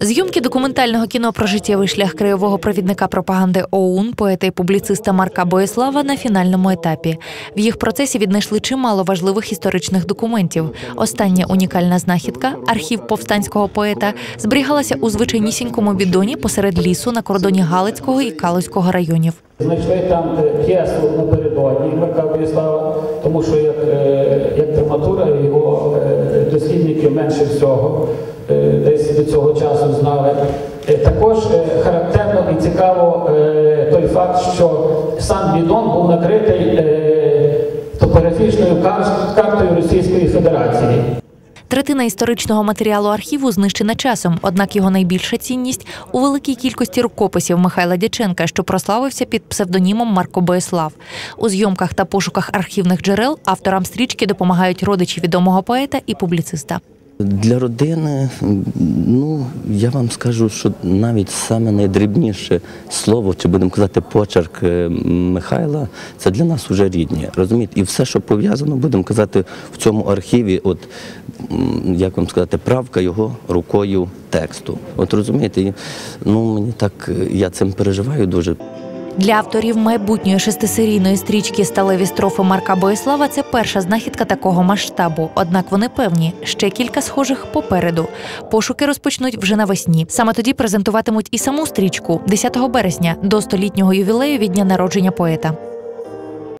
Зйомки документального кіно про життєвий шлях краєвого провідника пропаганди ОУН, поета і публіциста Марка Боєслава на фінальному етапі. В їх процесі віднайшли чимало важливих історичних документів. Остання унікальна знахідка, архів повстанського поета, зберігалася у звичайнісінькому бідоні посеред лісу на кордоні Галицького і Калузького районів. Знайшли там п'єсу напередодні Марка Владислава, тому що як, е, як драматура його е, дослідники менше всього е, десь до цього часу знали. Е, Також е, характерно і цікаво той факт, що сам бідон був накритий топографічною картою Російської Федерації. Третина історичного матеріалу архіву знищена часом, однак його найбільша цінність у великій кількості рукописів Михайла Дяченка, що прославився під псевдонімом Марко Боєслав. У зйомках та пошуках архівних джерел авторам стрічки допомагають родичі відомого поета і публіциста. Для родини, ну я вам скажу, що навіть саме найдрібніше слово, чи будемо казати, почерк е, Михайла, це для нас вже рідні. Розумієте? І все, що пов'язано, будемо казати, в цьому архіві, от як вам сказати, правка його рукою тексту. От розумієте, ну мені так е, я цим переживаю дуже. Для авторів майбутньої шестисерійної стрічки Сталеві строфи Марка Боєслава це перша знахідка такого масштабу. Однак вони певні, ще кілька схожих попереду. Пошуки розпочнуть вже навесні. Саме тоді презентуватимуть і саму стрічку 10 березня до столітнього ювілею від дня народження поета.